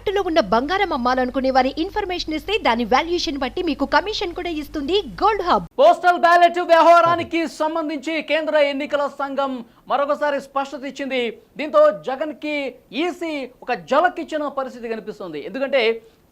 తాకట్టులో ఉన్న బంగారం అమ్మాలనుకునే వారి ఇన్ఫర్మేషన్ ఇస్తే దాని వాల్యుయేషన్ బట్టి మీకు కమిషన్ కూడా ఇస్తుంది గోల్డ్ హబ్. పోస్టల్ బ్యాలెట్ వ్యవహారానికి సంబంధించి కేంద్ర ఎన్నికల సంఘం మరొకసారి స్పష్టత ఇచ్చింది. దీంతో జగన్కి ఈసీ ఒక జలక్ ఇచ్చిన పరిస్థితి కనిపిస్తుంది. ఎందుకంటే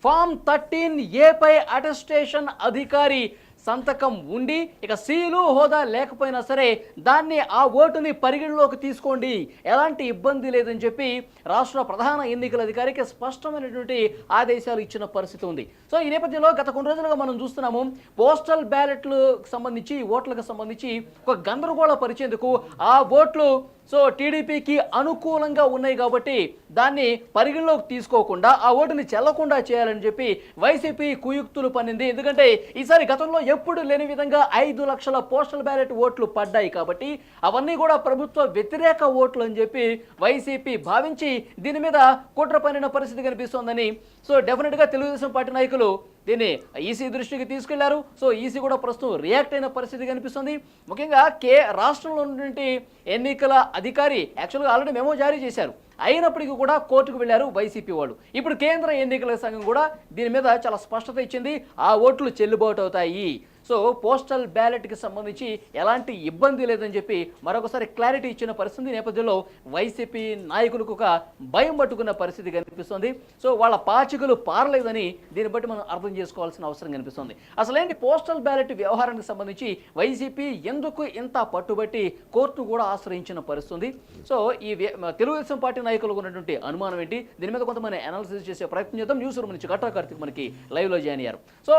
ఫామ్ థర్టీన్ ఏపై అటెస్టేషన్ అధికారి సంతకం ఉండి ఇక సీలు హోదా లేకపోయినా సరే దాన్ని ఆ ఓటుని పరిగణలోకి తీసుకోండి. ఎలాంటి ఇబ్బంది లేదని చెప్పి రాష్ట్ర ప్రధాన ఎన్నికల అధికారికి స్పష్టమైనటువంటి ఆదేశాలు ఇచ్చిన పరిస్థితి ఉంది. సో ఈ నేపథ్యంలో గత కొన్ని రోజులుగా మనం చూస్తున్నాము పోస్టల్ బ్యాలెట్లు సంబంధించి ఓట్లకు సంబంధించి ఒక గందరగోళ పరిచేందుకు ఆ ఓట్లు సో టీడీపీకి అనుకూలంగా ఉన్నాయి కాబట్టి దాన్ని పరిగణలోకి తీసుకోకుండా ఆ ఓటుని చెల్లకుండా చేయాలని చెప్పి వైసీపీ కుయుక్తులు పన్నింది. ఎందుకంటే ఈసారి గతంలో ఎప్పుడు లేని విధంగా ఐదు లక్షల పోస్టల్ బ్యాలెట్ ఓట్లు పడ్డాయి కాబట్టి అవన్నీ కూడా ప్రభుత్వ వ్యతిరేక ఓట్లు అని చెప్పి వైసీపీ భావించి దీని మీద కుట్ర పన్నిన పరిస్థితి కనిపిస్తోందని సో డెఫినెట్గా తెలుగుదేశం పార్టీ నాయకులు దీన్ని ఈసీ దృష్టికి తీసుకెళ్ళారు. సో ఈసీ కూడా ప్రస్తుతం రియాక్ట్ అయిన పరిస్థితి కనిపిస్తుంది. ముఖ్యంగా కే రాష్ట్రంలో ఉన్నటువంటి ఎన్నికల అధికారి యాక్చువల్గా ఆల్రెడీ మెమో జారీ చేశారు. అయినప్పటికీ కూడా కోర్టుకు వెళ్ళారు వైసీపీ వాళ్ళు. ఇప్పుడు కేంద్ర ఎన్నికల సంఘం కూడా దీని మీద చాలా స్పష్టత ఇచ్చింది. ఆ ఓట్లు చెల్లుబాటు అవుతాయి. సో పోస్టల్ బ్యాలెట్కి సంబంధించి ఎలాంటి ఇబ్బంది లేదని చెప్పి మరొకసారి క్లారిటీ ఇచ్చిన పరిస్థితి నేపథ్యంలో వైసీపీ నాయకులకు ఒక భయం పట్టుకున్న పరిస్థితి కనిపిస్తుంది. సో వాళ్ళ పాచికలు పారలేదని దీన్ని బట్టి మనం అర్థం చేసుకోవాల్సిన అవసరం కనిపిస్తుంది. అసలేంటి పోస్టల్ బ్యాలెట్ వ్యవహారానికి సంబంధించి వైసీపీ ఎందుకు ఇంత పట్టుబట్టి కోర్టును కూడా ఆశ్రయించిన పరిస్థితుంది? సో ఈ తెలుగుదేశం పార్టీ నాయకులకు ఉన్నటువంటి అనుమానం ఏంటి? దీని మీద కొంతమంది అనాలిసిస్ చేసే ప్రయత్నం చేద్దాం. న్యూస్ రూమ్ నుంచి గట్టా కార్తిక్ మనకి లైవ్లో జాయిన్ అయ్యారు. సో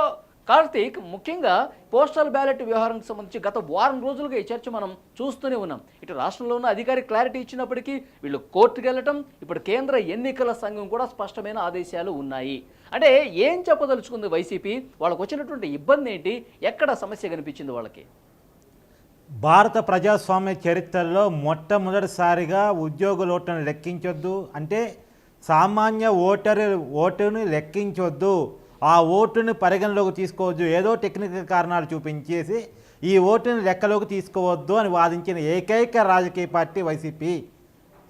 కార్తీక్ ముఖ్యంగా పోస్టల్ బ్యాలెట్ వ్యవహారానికి సంబంధించి గత వారం రోజులుగా ఈ చర్చ మనం చూస్తూనే ఉన్నాం. ఇటు రాష్ట్రంలో ఉన్న అధికారి క్లారిటీ ఇచ్చినప్పటికీ వీళ్ళు కోర్టుకు వెళ్ళటం ఇప్పుడు కేంద్ర ఎన్నికల సంఘం కూడా స్పష్టమైన ఆదేశాలు ఉన్నాయి. అంటే ఏం చెప్పదలుచుకుంది వైసీపీ? వాళ్ళకు వచ్చినటువంటి ఇబ్బంది ఏంటి? ఎక్కడ సమస్య కనిపించింది వాళ్ళకి? భారత ప్రజాస్వామ్య చరిత్రలో మొట్టమొదటిసారిగా ఉద్యోగుల ఓటును లెక్కించొద్దు. అంటే సామాన్య ఓటరు ఓటును లెక్కించొద్దు. ఆ ఓటుని పరిగణలోకి తీసుకోవద్దు. ఏదో టెక్నికల్ కారణాలు చూపించేసి ఈ ఓటుని లెక్కలోకి తీసుకోవద్దు అని వాదించిన ఏకైక రాజకీయ పార్టీ వైసీపీ.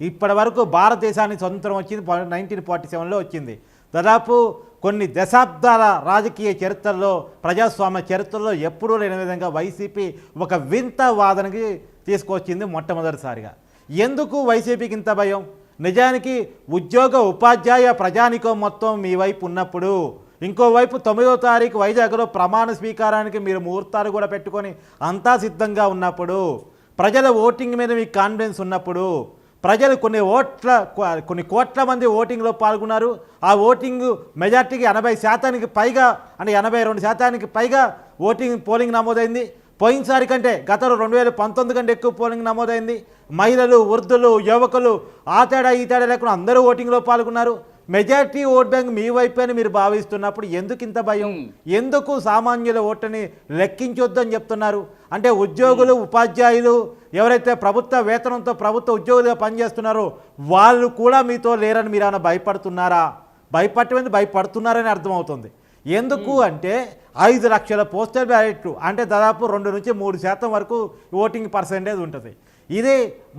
ఇప్పటి వరకు భారతదేశానికి స్వతంత్రం వచ్చింది నైన్టీన్ ఫార్టీ సెవెన్లో వచ్చింది. దాదాపు కొన్ని దశాబ్దాల రాజకీయ చరిత్రలో ప్రజాస్వామ్య చరిత్రలో ఎప్పుడూ లేని విధంగా వైసీపీ ఒక వింత వాదనకి తీసుకొచ్చింది మొట్టమొదటిసారిగా. ఎందుకు వైసీపీకి ఇంత భయం? నిజానికి ఉద్యోగ ఉపాధ్యాయ ప్రజానికం మొత్తం మీ వైపు ఉన్నప్పుడు ఇంకోవైపు తొమ్మిదో తారీఖు వైజాగ్లో ప్రమాణ స్వీకారానికి మీరు ముహూర్తాలు కూడా పెట్టుకొని అంతా సిద్ధంగా ఉన్నప్పుడు ప్రజల ఓటింగ్ మీద మీకు కాన్ఫిడెన్స్ ఉన్నప్పుడు ప్రజలు కొన్ని ఓట్ల కొన్ని కోట్ల మంది ఓటింగ్లో పాల్గొన్నారు. ఆ ఓటింగ్ మెజార్టీకి ఎనభై శాతానికి పైగా అంటే ఎనభై రెండు శాతానికి పైగా ఓటింగ్ పోలింగ్ నమోదైంది. పోయినసారి కంటే గతంలో రెండు వేల పంతొమ్మిది కంటే ఎక్కువ పోలింగ్ నమోదైంది. మహిళలు వృద్ధులు యువకులు ఆ తేడా ఈ తేడా లేకుండా అందరూ ఓటింగ్లో పాల్గొన్నారు. మెజారిటీ ఓట్ బ్యాంక్ మీ వైపే అని మీరు భావిస్తున్నప్పుడు ఎందుకు ఇంత భయం? ఎందుకు సామాన్యుల ఓటుని లెక్కించొద్దు అని చెప్తున్నారు? అంటే ఉద్యోగులు ఉపాధ్యాయులు ఎవరైతే ప్రభుత్వ వేతనంతో ప్రభుత్వ ఉద్యోగులుగా పనిచేస్తున్నారో వాళ్ళు కూడా మీతో లేరని మీరు ఏమైనా భయపడుతున్నారా? భయపడటం భయపడుతున్నారని అర్థమవుతుంది. ఎందుకు అంటే ఐదు లక్షల పోస్టల్ బ్యాలెట్లు అంటే దాదాపు రెండు నుంచి మూడు శాతం వరకు ఓటింగ్ పర్సెంటేజ్ ఉంటుంది. ఇది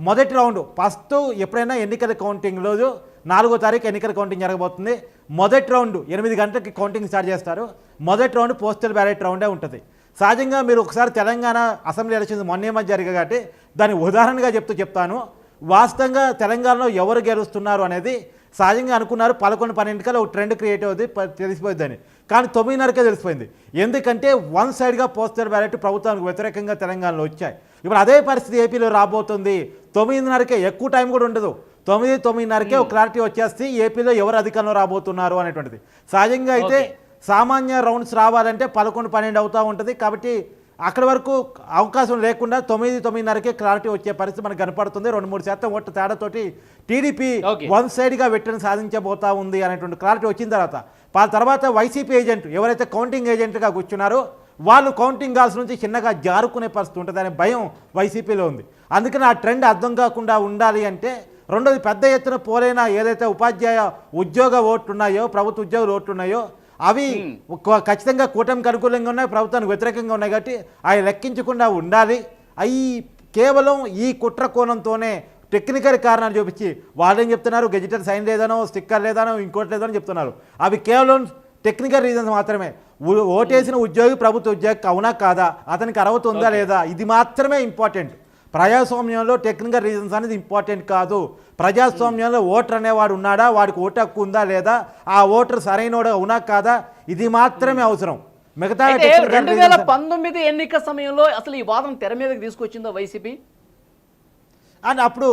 మొదటి రౌండ్. ఫస్ట్ ఎప్పుడైనా ఎన్నికల కౌంటింగ్ రోజు నాలుగో తారీఖు ఎన్నికల కౌంటింగ్ జరగబోతుంది. మొదటి రౌండ్ ఎనిమిది గంటలకి కౌంటింగ్ స్టార్ట్ చేస్తారు. మొదటి రౌండ్ పోస్టల్ బ్యాలెట్ రౌండే ఉంటుంది. సహజంగా మీరు ఒకసారి తెలంగాణ అసెంబ్లీ ఎలక్షన్స్ మొన్నే మధ్య జరిగాయి కాబట్టి దాని ఉదాహరణగా చెప్తూ చెప్తాను. వాస్తవంగా తెలంగాణలో ఎవరు గెలుస్తున్నారు అనేది సహజంగా అనుకున్నారు. పదకొండు పన్నెండుకల్లా ఒక ట్రెండ్ క్రియేట్ అవుతుంది తెలిసిపోయిందని కానీ తొమ్మిదిన్నరకే తెలిసిపోయింది. ఎందుకంటే వన్ సైడ్గా పోస్టర్ బ్యాలెట్ ప్రభుత్వానికి వ్యతిరేకంగా తెలంగాణలో వచ్చాయి. ఇప్పుడు అదే పరిస్థితి ఏపీలో రాబోతుంది. తొమ్మిదిన్నరకే ఎక్కువ టైం కూడా ఉండదు. తొమ్మిది తొమ్మిదిన్నరకే ఒక క్లారిటీ వచ్చేస్తే ఏపీలో ఎవరు అధికారంలో రాబోతున్నారు అనేటువంటిది. సహజంగా అయితే సామాన్య రౌండ్స్ రావాలంటే పదకొండు పన్నెండు అవుతూ ఉంటుంది. కాబట్టి అక్కడి వరకు అవకాశం లేకుండా తొమ్మిది తొమ్మిదిన్నరకే క్లారిటీ వచ్చే పరిస్థితి మనకు కనపడుతుంది. రెండు మూడు శాతం ఓట్ల తేడాతోటి టీడీపీ. వన్ సైడ్గా వెట్టని సాధించబోతా ఉంది అనేటువంటి క్లారిటీ వచ్చిన తర్వాత ఆ తర్వాత వైసీపీ ఏజెంట్ ఎవరైతే కౌంటింగ్ ఏజెంట్గా కూర్చున్నారో వాళ్ళు కౌంటింగ్ గాల్స్ నుంచి చిన్నగా జారుకునే పరిస్థితి ఉంటుంది అనే భయం వైసీపీలో ఉంది. అందుకని ఆ ట్రెండ్ అర్థం కాకుండా ఉండాలి అంటే రెండోది పెద్ద ఎత్తున పోలైన ఏదైతే ఉపాధ్యాయ ఉద్యోగ ఓట్లు ఉన్నాయో ప్రభుత్వ ఉద్యోగుల ఓట్లు ఉన్నాయో అవి ఖచ్చితంగా కూటమికి అనుకూలంగా ఉన్నాయి ప్రభుత్వానికి వ్యతిరేకంగా ఉన్నాయి కాబట్టి అవి లెక్కించకుండా ఉండాలి. అవి కేవలం ఈ కుట్ర కోణంతోనే టెక్నికల్ కారణాలు చూపించి వాళ్ళేం చెప్తున్నారు? గెజిటల్ సైన్ లేదనో స్టిక్కర్ లేదనో ఇంకోటి లేదనో చెప్తున్నారు. అవి కేవలం టెక్నికల్ రీజన్స్ మాత్రమే. ఓటేసిన ఉద్యోగి ప్రభుత్వ ఉద్యోగి అవునా కాదా? అతనికి అర్హత ఉందా లేదా? ఇది మాత్రమే ఇంపార్టెంట్. ప్రజాస్వామ్యంలో టెక్నికల్ రీజన్స్ అనేది ఇంపార్టెంట్ కాదు. ప్రజాస్వామ్యంలో ఓటర్ అనేవాడు ఉన్నాడా? వాడికి ఓటు హక్కు ఉందా లేదా? ఆ ఓటర్ సరైనోడు అవునా కాదా? ఇది మాత్రమే అవసరం. మిగతా రెండు వేల పంతొమ్మిది ఎన్నిక సమయంలో అసలు ఈ వాదన తెర మీదకి తీసుకొచ్చిందా వైసీపీ? అండ్ అప్పుడు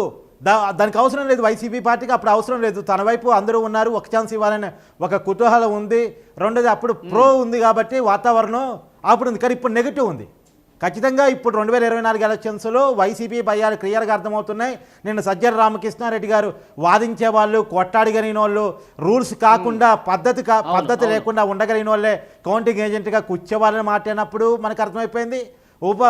దా దానికి అవసరం లేదు వైసీపీ పార్టీకి అప్పుడు అవసరం లేదు. తన వైపు అందరూ ఉన్నారు ఒక ఛాన్స్ ఇవ్వాలని ఒక కుతూహలం ఉంది. రెండోది అప్పుడు ప్రో ఉంది కాబట్టి వాతావరణం అప్పుడు ఉంది. కానీ ఇప్పుడు నెగిటివ్ ఉంది. ఖచ్చితంగా ఇప్పుడు రెండు వేల ఇరవై నాలుగు ఎలక్షన్స్లో వైసీపీ భయాలు క్లియర్గా అర్థమవుతున్నాయి నిన్న సజ్జల రామకృష్ణారెడ్డి గారు వాదించే వాళ్ళు కొట్టాడగలిగిన వాళ్ళు రూల్స్ కాకుండా పద్ధతి కా పద్ధతి. లేకుండా ఉండగలిగిన వాళ్ళే కౌంటింగ్ ఏజెంట్గా కూర్చే వాళ్ళని మాట్లాడినప్పుడు మనకు అర్థమైపోయింది ఉప.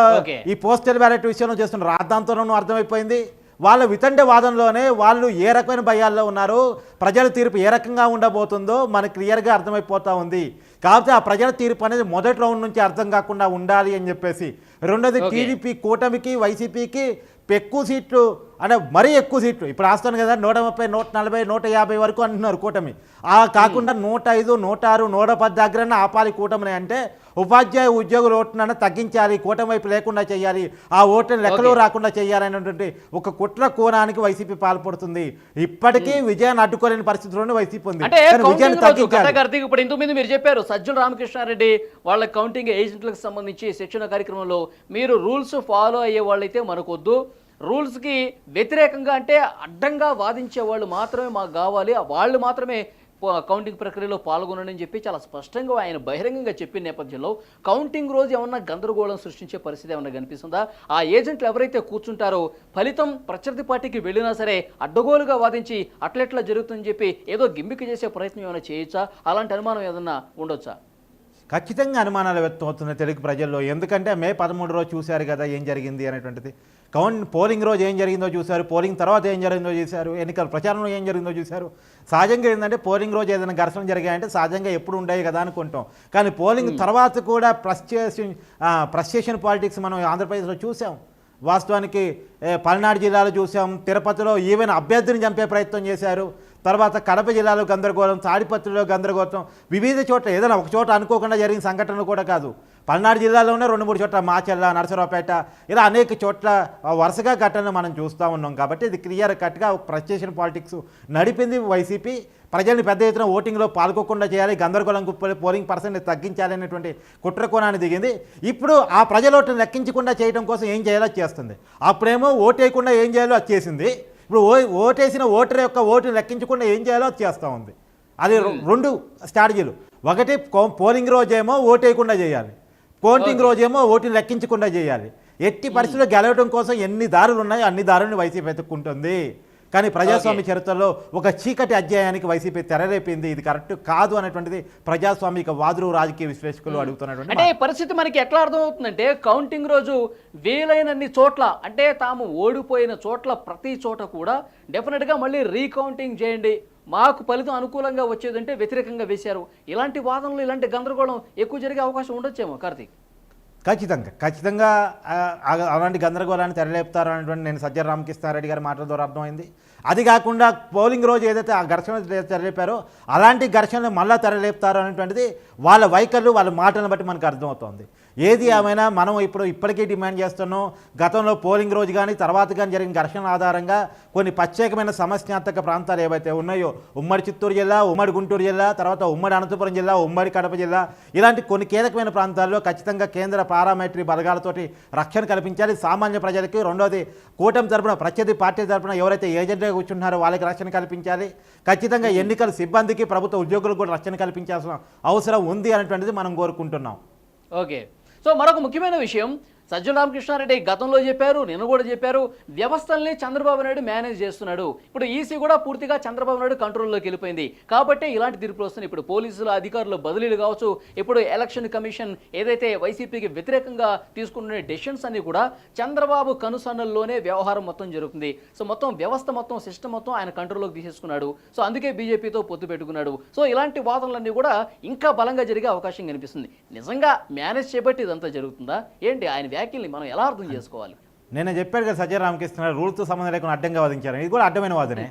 ఈ పోస్టల్ బ్యాలెట్ విషయంలో చేస్తున్న రాద్ధాంతరం అర్థమైపోయింది వాళ్ళ వితండ వాదనలోనే వాళ్ళు ఏ రకమైన భయాల్లో ఉన్నారు ప్రజల తీర్పు ఏ రకంగా ఉండబోతుందో మనకు క్లియర్గా అర్థమైపోతా ఉంది కాకపోతే ఆ ప్రజల తీర్పు అనేది మొదటి రౌండ్ నుంచి అర్థం కాకుండా ఉండాలి అని చెప్పేసి రెండోది. టీడీపీ కూటమికి వైసీపీకి ఎక్కువ సీట్లు అంటే మరీ ఎక్కువ సీట్లు. ఇప్పుడు రాస్తాను కదా నూట ముప్పై నూట నలభై నూట యాభై వరకు అంటున్నారు కూటమి. ఆ కాకుండా నూట ఐదు నూట ఆరు నూట పది దగ్గర ఆపాలి కూటమిని అంటే ఉపాధ్యాయ ఉద్యోగుల ఓటునన్నా తగ్గించాలి కూటమి వైపు లేకుండా చేయాలి ఆ ఓట్లను లెక్కలో. రాకుండా చేయాలనేటువంటి ఒక కుట్ర కోణానికి వైసీపీ పాల్పడుతుంది. ఇప్పటికీ విజయాన్ని అడ్డుకోలేని పరిస్థితిలోనే వైసీపీ ఉంది. ఇప్పుడు ఇంతకుముందు మీరు చెప్పారు సజ్జల రామకృష్ణారెడ్డి వాళ్ళ కౌంటింగ్ ఏజెంట్లకు సంబంధించి శిక్షణ కార్యక్రమంలో మీరు రూల్స్ ఫాలో అయ్యే వాళ్ళైతే మనకొద్దు. రూల్స్కి వ్యతిరేకంగా అంటే అడ్డంగా వాదించే వాళ్ళు మాత్రమే మాకు కావాలి. వాళ్ళు మాత్రమే కౌంటింగ్ ప్రక్రియలో పాల్గొనని చెప్పి చాలా స్పష్టంగా ఆయన బహిరంగంగా చెప్పిన నేపథ్యంలో కౌంటింగ్ రోజు ఏమన్నా గందరగోళం సృష్టించే పరిస్థితి ఏమన్నా కనిపిస్తుందా? ఆ ఏజెంట్లు ఎవరైతే కూర్చుంటారో ఫలితం ప్రత్యర్థి పార్టీకి వెళ్ళినా సరే అడ్డగోలుగా వాదించి అట్లెట్లా జరుగుతుందని చెప్పి ఏదో గిమ్మిక చేసే ప్రయత్నం ఏమైనా చేయొచ్చా? అలాంటి అనుమానం ఏదన్నా ఉండొచ్చా? ఖచ్చితంగా అనుమానాలు వ్యక్తమవుతున్నాయి తెలుగు ప్రజల్లో. ఎందుకంటే మే పదమూడు రోజు చూశారు కదా ఏం జరిగింది అనేటువంటిది. కౌంట్ పోలింగ్ రోజు ఏం జరిగిందో చూశారు. పోలింగ్ తర్వాత ఏం జరిగిందో చూశారు. ఎన్నికల ప్రచారంలో ఏం జరిగిందో చూశారు. సహజంగా ఏంటంటే పోలింగ్ రోజు ఏదైనా ఘర్షణ జరిగాయంటే సహజంగా ఎప్పుడు ఉండేవి కదా అనుకుంటాం. కానీ పోలింగ్ తర్వాత కూడా ప్రస్టేషన్ ప్రస్టేషన్ పాలిటిక్స్ మనం ఆంధ్రప్రదేశ్లో చూసాం వాస్తవానికి పల్నాడు జిల్లాలో చూసాం తిరుపతిలో ఈవెన్ అభ్యర్థిని చంపే ప్రయత్నం చేశారు. తర్వాత కడప జిల్లాలో గందరగోళం తాడిపత్రిలో గందరగోళం. వివిధ చోట్ల ఏదైనా ఒక చోట అనుకోకుండా జరిగిన సంఘటనలు కూడా కాదు. పల్నాడు జిల్లాలోనే రెండు మూడు చోట్ల మాచెల్ల నరసరావుపేట ఇలా అనేక చోట్ల వరుసగా ఘటనలు మనం చూస్తూ ఉన్నాం కాబట్టి ఇది క్లియర్ కట్గా ప్రస్టేషన్ పాలిటిక్స్ నడిపింది వైసీపీ. ప్రజల్ని పెద్ద ఎత్తున ఓటింగ్లో పాల్గొకుండా చేయాలి గందరగోళం కుప్పలు పోలింగ్ పర్సెంట్ తగ్గించాలి అనేటువంటి కుట్రకోణాన్ని దిగింది. ఇప్పుడు ఆ ప్రజల ఓటును లెక్కించకుండా చేయడం కోసం ఏం చేయాలో చేస్తుంది. అప్పుడేమో ఓటేయకుండా ఏం చేయాలో అది చేసింది. ఇప్పుడు ఓ ఓటేసిన ఓటర్ యొక్క ఓటును లెక్కించకుండా ఏం చేయాలో చేస్తూ ఉంది. అది రెండు స్ట్రాటజీలు. ఒకటి పోలింగ్ రోజేమో ఓటేయకుండా చేయాలి. కౌంటింగ్ రోజేమో ఓటుని లెక్కించకుండా చేయాలి. ఎట్టి పరిస్థితుల్లో గెలవడం కోసం ఎన్ని దారులు ఉన్నాయో అన్ని దారులను వైసీపీ వెతుక్కుంటుంది. కానీ ప్రజాస్వామ్య చరిత్రలో ఒక చీకటి అధ్యాయానికి వైసీపీ తెరలేపింది. ఇది కరెక్ట్ కాదు అనేటువంటిది ప్రజాస్వామిక వాదులు రాజకీయ విశ్లేషకులు అడుగుతున్నటువంటి అంటే ఈ పరిస్థితి మనకి ఎట్లా అర్థమవుతుందంటే కౌంటింగ్ రోజు వీలైనన్ని చోట్ల అంటే తాము ఓడిపోయిన చోట్ల ప్రతి చోట కూడా డెఫినెట్గా మళ్ళీ రీకౌంటింగ్ చేయండి. మాకు ఫలితం అనుకూలంగా వచ్చేదంటే వ్యతిరేకంగా వేశారు. ఇలాంటి వాదనలు ఇలాంటి గందరగోళం ఎక్కువ జరిగే అవకాశం ఉండొచ్చేమో కార్తీక్? ఖచ్చితంగా ఖచ్చితంగా అలాంటి గందరగోళాన్ని తెరలేపుతారు అనేటువంటి నేను సజ్జల రామకృష్ణారెడ్డి గారి మాటల ద్వారా అర్థమైంది. అది కాకుండా పోలింగ్ రోజు ఏదైతే ఆ ఘర్షణ తెరలేపారో అలాంటి ఘర్షణలు మళ్ళా తెరలేపుతారు అనేటువంటిది వాళ్ళ వైఖరులు వాళ్ళ మాటలను బట్టి మనకు అర్థమవుతోంది. ఏది ఏమైనా మనం ఇప్పుడు ఇప్పటికీ డిమాండ్ చేస్తున్నాం. గతంలో పోలింగ్ రోజు కానీ తర్వాత కానీ జరిగిన ఘర్షణ ఆధారంగా కొన్ని ప్రత్యేకమైన సమస్యాత్మక ప్రాంతాలు ఏవైతే ఉన్నాయో ఉమ్మడి చిత్తూరు జిల్లా ఉమ్మడి గుంటూరు జిల్లా తర్వాత ఉమ్మడి అనంతపురం జిల్లా ఉమ్మడి కడప జిల్లా ఇలాంటి కొన్ని కీలకమైన ప్రాంతాల్లో ఖచ్చితంగా కేంద్ర పారామెట్రీ బలగాలతోటి రక్షణ కల్పించాలి. సామాన్య ప్రజలకి రెండోది కూటమి తరపున ప్రత్యర్థి పార్టీ తరపున ఎవరైతే ఏజెంట్గా కూర్చుంటున్నారో వాళ్ళకి రక్షణ కల్పించాలి. ఖచ్చితంగా ఎన్నికల సిబ్బందికి ప్రభుత్వ ఉద్యోగులకు కూడా రక్షణ కల్పించాల్సిన అవసరం ఉంది అనేటువంటిది మనం కోరుకుంటున్నాం. ఓకే. సో మరొక ముఖ్యమైన విషయం సజ్జల రామకృష్ణారెడ్డి గతంలో చెప్పారు నిన్న కూడా చెప్పారు. వ్యవస్థల్ని చంద్రబాబు నాయుడు మేనేజ్ చేస్తున్నాడు. ఇప్పుడు ఈసీ కూడా పూర్తిగా చంద్రబాబు నాయుడు కంట్రోల్లోకి వెళ్ళిపోయింది. కాబట్టి ఇలాంటి తీర్పులు వస్తున్నాయి. ఇప్పుడు పోలీసులు అధికారులు బదిలీలు కావచ్చు ఇప్పుడు ఎలక్షన్ కమిషన్ ఏదైతే వైసీపీకి వ్యతిరేకంగా తీసుకున్న డెసిషన్స్ అన్ని కూడా చంద్రబాబు కనుసన్నల్లోనే వ్యవహారం మొత్తం జరుగుతుంది. సో మొత్తం వ్యవస్థ మొత్తం సిస్టమ్ మొత్తం ఆయన కంట్రోల్లోకి తీసేసుకున్నాడు. సో అందుకే బీజేపీతో పొత్తు పెట్టుకున్నాడు. సో ఇలాంటి వాదనలన్నీ కూడా ఇంకా బలంగా జరిగే అవకాశం కనిపిస్తుంది. నిజంగా మేనేజ్ చేయబట్టి ఇదంతా జరుగుతుందా? ఏంటి? ఆయన వ్యాఖ్యల్ని మనం ఎలా అర్థం చేసుకోవాలి? నేను చెప్పాడు కదా సజ్జయ రామకృష్ణ రూల్తో సంబంధం లేకుండా అడ్డంగా వాదించారు. ఇది కూడా అడ్డమైన వాదనే.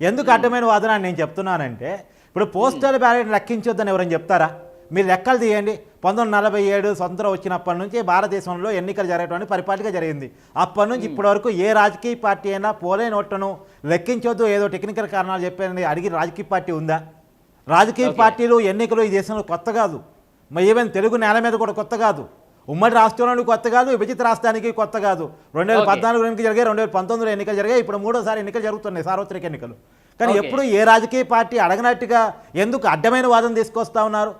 ఎందుకు అడ్డమైన వాదన అని నేను చెప్తున్నానంటే ఇప్పుడు పోస్టల్ బ్యాలెట్ లెక్కించొద్దని ఎవరైనా చెప్తారా? మీరు లెక్కలు తీయండి. పంతొమ్మిది నలభై ఏడు స్వతంత్రం వచ్చినప్పటి నుంచి భారతదేశంలో ఎన్నికలు జరగటువంటి పరిపాటిగా జరిగింది. అప్పటి నుంచి ఇప్పటి వరకు ఏ రాజకీయ పార్టీ అయినా పోలే నోట్లను లెక్కించొద్దు ఏదో టెక్నికల్ కారణాలు చెప్పారని అడిగి రాజకీయ పార్టీ ఉందా? రాజకీయ. పార్టీలు ఎన్నికలు ఈ దేశంలో కొత్త కాదు. మరి ఈవెన్ తెలుగు నేల మీద కూడా కొత్త కాదు. ఉమ్మడి రాష్ట్రంలో కొత్త కాదు విభజిత రాష్ట్రానికి కొత్త కాదు. రెండు వేల. పద్నాలుగు ఎన్నికలు జరిగాయి రెండు వేల పంతొమ్మిదిలో ఎన్నికలు జరిగాయి ఇప్పుడు మూడోసారి ఎన్నికలు జరుగుతున్నాయి సార్వత్రిక ఎన్నికలు. కానీ. ఎప్పుడు ఏ రాజకీయ పార్టీ అడగనట్టుగా ఎందుకు అడ్డమైన వాదన తీసుకొస్తా ఉన్నారు?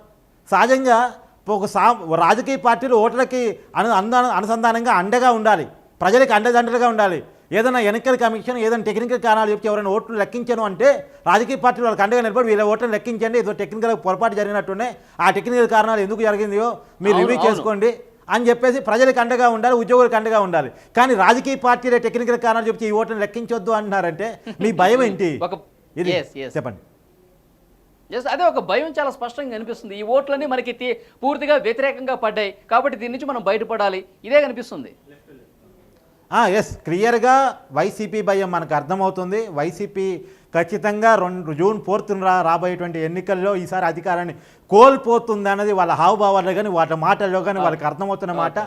సహజంగా ఒక సా రాజకీయ పార్టీలు ఓట్లకి అను అనుసంధానంగా అండగా ఉండాలి. ప్రజలకు అండదండలుగా ఉండాలి. ఏదైనా ఎన్నికల కమిషన్ ఏదైనా టెక్నికల్ కారణాలు చెప్పి ఎవరైనా ఓట్లు లెక్కించను అంటే రాజకీయ పార్టీలు వాళ్ళకి అండగా నిలబడి వీళ్ళ ఓట్లను లెక్కించండి ఏదో టెక్నికల్ పొరపాటు జరిగినట్టునే ఆ టెక్నికల్ కారణాలు ఎందుకు జరిగిందో మీరు రివ్యూ. చేసుకోండి. అని చెప్పేసి ప్రజలకు అండగా ఉండాలి ఉద్యోగులకు అండగా ఉండాలి. కానీ రాజకీయ పార్టీలే టెక్నికల్ కారణాలు చెప్తే ఈ ఓట్లను లెక్కించొద్దు అంటున్నారంటే మీ భయం ఏంటి? ఇది. చెప్పండి. ఎస్ అదే ఒక భయం చాలా స్పష్టంగా కనిపిస్తుంది ఈ ఓట్లన్నీ మనకి పూర్తిగా వ్యతిరేకంగా పడ్డాయి. కాబట్టి దీని నుంచి మనం బయటపడాలి. ఇదే కనిపిస్తుంది. ఎస్ క్లియర్గా వైసీపీ భయం మనకు అర్థమవుతుంది. వైసీపీ ఖచ్చితంగా రెండు జూన్ ఫోర్త్ రా రాబోయేటువంటి ఎన్నికల్లో ఈసారి అధికారాన్ని కోల్పోతుంది అన్నది వాళ్ళ హావభావాల్లో కానీ వాళ్ళ మాటల్లో కానీ వాళ్ళకి అర్థమవుతున్న మాట.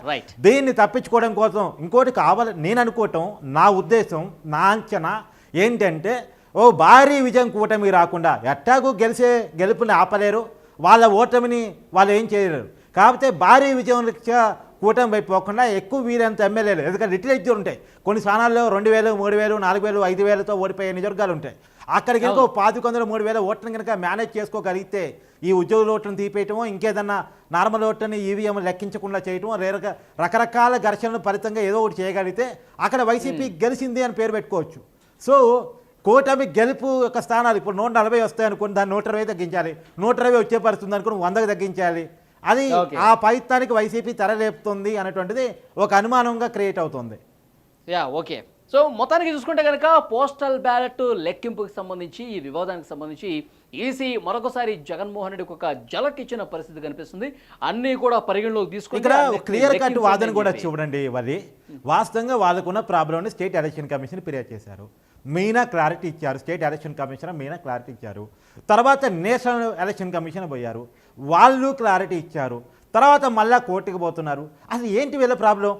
దీన్ని తప్పించుకోవడం కోసం ఇంకోటి కావాలి నేను అనుకోవటం నా ఉద్దేశం నా అంచనా ఏంటంటే ఓ భారీ విజయం కూటమి రాకుండా ఎట్టాగు గెలిచే గెలుపుని ఆపలేరు. వాళ్ళ ఓటమిని వాళ్ళు ఏం చేయలేరు. కాకపోతే భారీ విజయం కూటమి వైపు పోకుండా ఎక్కువ వీరంత ఎమ్మెల్యేలు. ఎందుకంటే లిటిలేజ్లు ఉంటాయి. కొన్ని స్థానాల్లో రెండు వేలు మూడు వేలు నాలుగు వేలు ఐదు వేలతో ఓడిపోయే నిజవర్గాలు ఉంటాయి. అక్కడికి కనుక పాతిక వందలు మూడు వేల ఓట్లను కనుక మేనేజ్ చేసుకోగలిగితే ఈ ఉద్యోగుల ఓట్లను తీపేయటమో ఇంకేదన్నా నార్మల్ ఓట్లని ఈవీఎం లెక్కించకుండా చేయటమో రేరక రకరకాల ఘర్షణలు ఫలితంగా ఏదో ఒకటి చేయగలిగితే అక్కడ వైసీపీ గెలిచింది అని పేరు పెట్టుకోవచ్చు. సో కూటమి గెలుపు యొక్క స్థానాలు ఇప్పుడు నూట నలభై వస్తాయి అనుకుని దాన్ని నూట ఇరవై తగ్గించాలి. నూట ఇరవై వచ్చే పరిస్థితుంది అనుకుని వందకు తగ్గించాలి. అది. ఆ ప్రయత్నానికి వైసీపీ తెరలేపుతుంది అనేటువంటిది ఒక అనుమానంగా క్రియేట్ అవుతుంది. Yeah okay. సో మొత్తానికి చూసుకుంటే కనుక పోస్టల్ బ్యాలెట్ లెక్కింపుకి సంబంధించి ఈ వివాదానికి సంబంధించి ఈసీ మరొకసారి జగన్మోహన్ రెడ్డికి ఒక జలక్ ఇచ్చిన పరిస్థితి కనిపిస్తుంది. అన్నీ కూడా పరిగణలోకి తీసుకుని క్లియర్ కట్ వాదన కూడా. చూడండి వల్లి వాస్తవంగా వాళ్ళకున్న ప్రాబ్లమ్ని స్టేట్ ఎలక్షన్ కమిషన్ ఫిర్యాదు చేశారు. మీనా క్లారిటీ ఇచ్చారు. State election commissioner Meena clarity ఇచ్చారు. తర్వాత నేషనల్ ఎలక్షన్ కమిషన్ పోయారు. వాళ్ళు క్లారిటీ ఇచ్చారు. తర్వాత మళ్ళా కోర్టుకు పోతున్నారు. అసలు ఏంటి వీళ్ళ ప్రాబ్లం?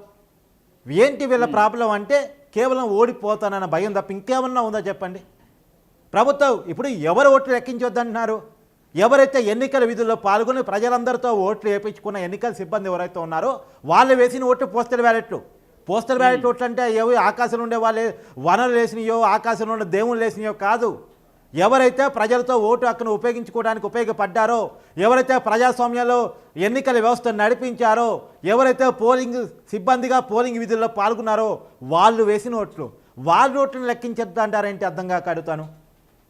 ఏంటి వీళ్ళ ప్రాబ్లం అంటే కేవలం ఓడిపోతానన్న భయం తప్ప ఇంకేమన్నా ఉందా చెప్పండి? ప్రభుత్వం ఇప్పుడు ఎవరు ఓట్లు లెక్కించొద్దంటున్నారు? ఎవరైతే ఎన్నికల విధుల్లో పాల్గొని ప్రజలందరితో ఓట్లు వేయించుకున్న ఎన్నికల సిబ్బంది ఎవరైతే ఉన్నారో వాళ్ళు వేసిన ఓట్లు పోస్టల్ బ్యాలెట్లు. పోస్టల్ బ్యాలెట్ ఓట్లు అంటే ఏవి ఆకాశంలో ఉండే వాళ్ళే వనరులు వేసినయో ఆకాశంలో ఉండే దేవుళ్ళు వేసినయో కాదు. ఎవరైతే ప్రజలతో ఓటు హక్కును ఉపయోగించుకోవడానికి ఉపయోగపడ్డారో ఎవరైతే ప్రజాస్వామ్యంలో ఎన్నికల వ్యవస్థను నడిపించారో ఎవరైతే పోలింగ్ సిబ్బందిగా పోలింగ్ విధుల్లో పాల్గొన్నారో వాళ్ళు వేసిన ఓట్లు. వాళ్ళ ఓట్లను లెక్కించద్దు అంటారేంటి అర్థం కాక అడుగుతాను?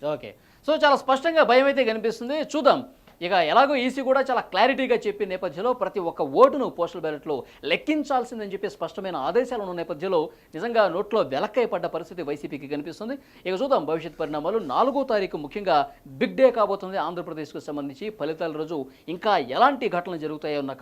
ఓకే. సో చాలా స్పష్టంగా భయం అయితే కనిపిస్తుంది. చూద్దాం. ఇక ఎలాగో ఈసీ కూడా చాలా క్లారిటీగా చెప్పిన నేపథ్యంలో ప్రతి ఒక్క ఓటును పోస్టల్ బ్యాలెట్లో లెక్కించాల్సిందని చెప్పి స్పష్టమైన ఆదేశాలు ఉన్న నేపథ్యంలో నిజంగా నోట్లో వెలక్కై పడ్డ పరిస్థితి వైసీపీకి కనిపిస్తుంది. ఇక చూద్దాం భవిష్యత్ పరిణామాలు. నాలుగో తారీఖు ముఖ్యంగా బిగ్ డే కాబోతుంది ఆంధ్రప్రదేశ్కు సంబంధించి. ఫలితాల రోజు ఇంకా ఎలాంటి ఘటనలు జరుగుతాయో అన్న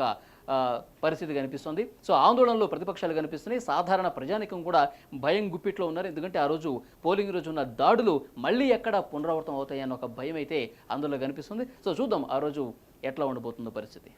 పరిస్థితి కనిపిస్తుంది. సో ఆందోళనలో ప్రతిపక్షాలు కనిపిస్తున్నాయి. సాధారణ ప్రజానికం కూడా భయం గుప్పిట్లో ఉన్నారు. ఎందుకంటే ఆ రోజు పోలింగ్ రోజు ఉన్న దాడులు మళ్ళీ ఎక్కడ పునరావృతం అవుతాయన్న ఒక భయం అయితే అందులో కనిపిస్తుంది. సో చూద్దాం ఆ రోజు ఎట్లా ఉండబోతుందో పరిస్థితి.